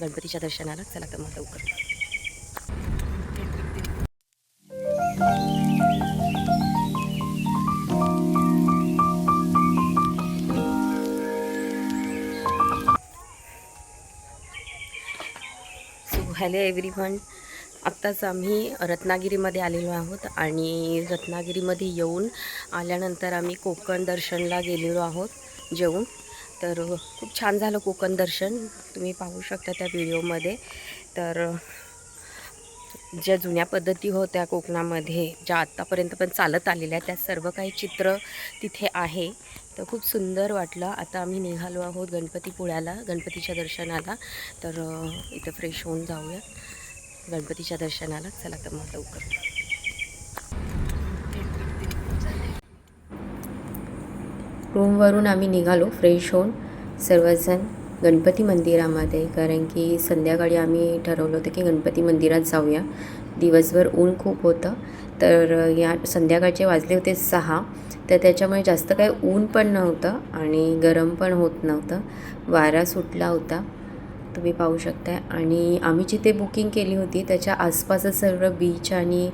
गणपतीच्या दर्शनाला चला तर मग लवकर. हॅलो एव्हरीवन आत्ताच आम्ही रत्नागिरीमध्ये आलेलो आहोत आणि रत्नागिरीमध्ये येऊन आल्यानंतर आम्ही कोकण दर्शनला गेलेलो आहोत जेवून. तर खूप छान झालं कोकण दर्शन. तुम्ही पाहू शकता त्या व्हिडिओमध्ये. तर ज्या जुन्या पद्धती होत्या कोकणामध्ये ज्या आत्तापर्यंत पण चालत आलेल्या त्या सर्व काही चित्र तिथे आहे. तर खूप सुंदर वाटलं. आता आम्ही निघालो आहोत गणपतीपुळ्याला गणपतीच्या दर्शनाला. तर इथं फ्रेश होऊन जाऊया गणपतीच्या दर्शनाला. चला तर मग लवकर. रूमवरून आम्ही निघालो फ्रेश होऊन. सर्वजण गणपती मंदिरामध्ये कारण की संध्याकाळी आम्ही ठरवलं होतं की गणपती मंदिरात जाऊया. दिवसभर ऊन खूप होतं. तर या संध्याकाळचे वाजले होते सहा. तर त्याच्यामुळे जास्त काही ऊन पण नव्हतं आणि गरम पण होत नव्हतं. वारा सुटला होता. तुम्ही पाहू शकताय. आणि आम्ही जिथे बुकिंग केली होती त्याच्या आसपासच सर्व बीच आणि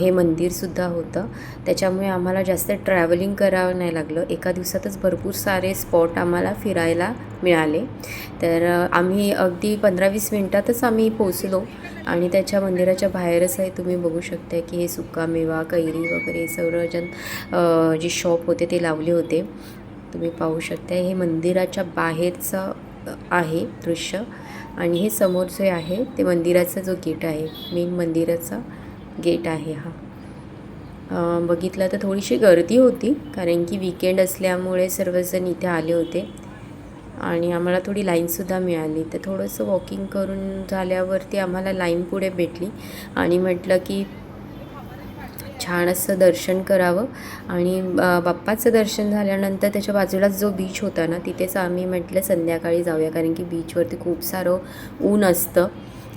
हे मंदिरसुद्धा होतं. त्याच्यामुळे आम्हाला जास्त ट्रॅव्हलिंग करावं नाही लागलं. एका दिवसातच भरपूर सारे स्पॉट आम्हाला फिरायला मिळाले. तर आम्ही अगदी पंधरा वीस मिनटातच आम्ही पोचलो आणि त्याच्या मंदिराच्या बाहेरच आहे तुम्ही बघू शकता की हे सुकामेवा कैरी वगैरे सर्वजण जे शॉप होते ते लावले होते. तुम्ही पाहू शकता हे मंदिराच्या बाहेरचं आहे दृश्य. आणि हे समोर जे आहे ते मंदिराचा जो गेट आहे मेन मंदिराचा गेट आहे हा. बघितलं तर थोडीशी गर्दी होती कारण की विकेंड असल्यामुळे सर्वजण इथे आले होते. आणि आम्हाला थोडी लाईनसुद्धा मिळाली. तर थोडंसं वॉकिंग करून झाल्यावरती आम्हाला लाईन पुढे भेटली. आणि म्हटलं की छान असं दर्शन करावं. आणि बाप्पाचं दर्शन झाल्यानंतर त्याच्या बाजूलाच जो बीच होता ना तिथेच आम्ही म्हटलं संध्याकाळी जाऊया कारण की बीचवरती खूप सारं ऊन असतं.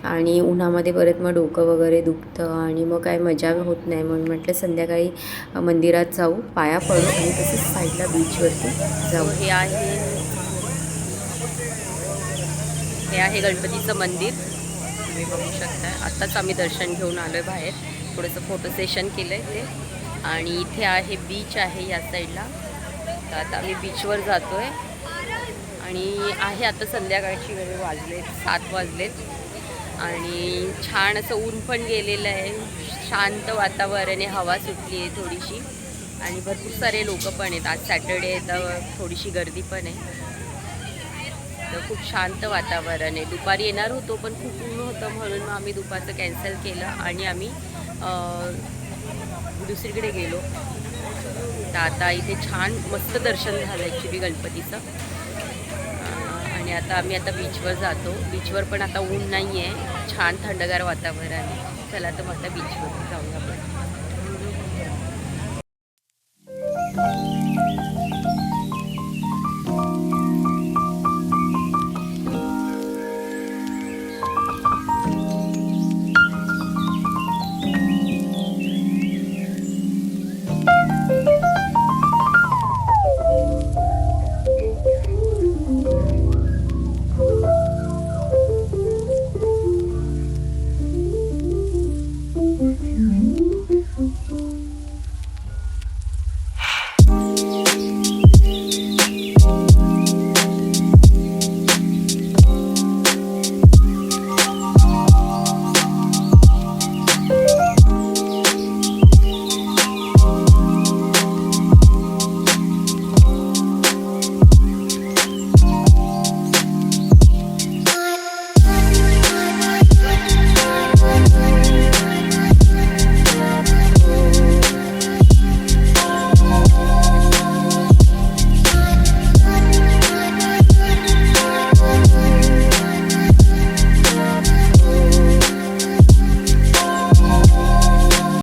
आणि उन्हामध्ये परत मग डोकं वगैरे दुखतं आणि मग काय मजा होत नाही म्हणून म्हटलं संध्याकाळी मंदिरात जाऊ पाया पडू आणि तसंच साईडला बीचवरती जाऊ. हे आहे हे आहे गणपतीचं मंदिर. तुम्ही बघू शकता. आत्ताच आम्ही दर्शन घेऊन आलो आहे बाहेर. थोडंसं फोटो सेशन केलं आहे ते. आणि इथे आहे बीच आहे या साईडला तर आता आम्ही बीचवर जातो आहे आणि आहे आता संध्याकाळची वेळ वाजले सात वाजलेत आणि छान असं ऊन पण गेलेलं आहे. शांत वातावरण आहे हवा सुटली आहे थोडीशी. आणि भरपूर सारे लोक पण आहेत. आज सॅटर्डे आहे तर थोडीशी गर्दी पण आहे. तर खूप शांत वातावरण आहे. दुपारी येणार होतो पण खूप ऊन होतं म्हणून मग आम्ही दुपारचं कॅन्सल केलं आणि आम्ही दुसरीकडे गेलो. तर आता इथे छान मस्त दर्शन झालं ॲक्च्युली गणपतीचं. आणि आता आम्ही आता बीचवर जातो. बीचवर पण आता ऊन नाही आहे छान थंडगार वातावरण आहे. चला तर मग आता बीचवर जाऊया आपण.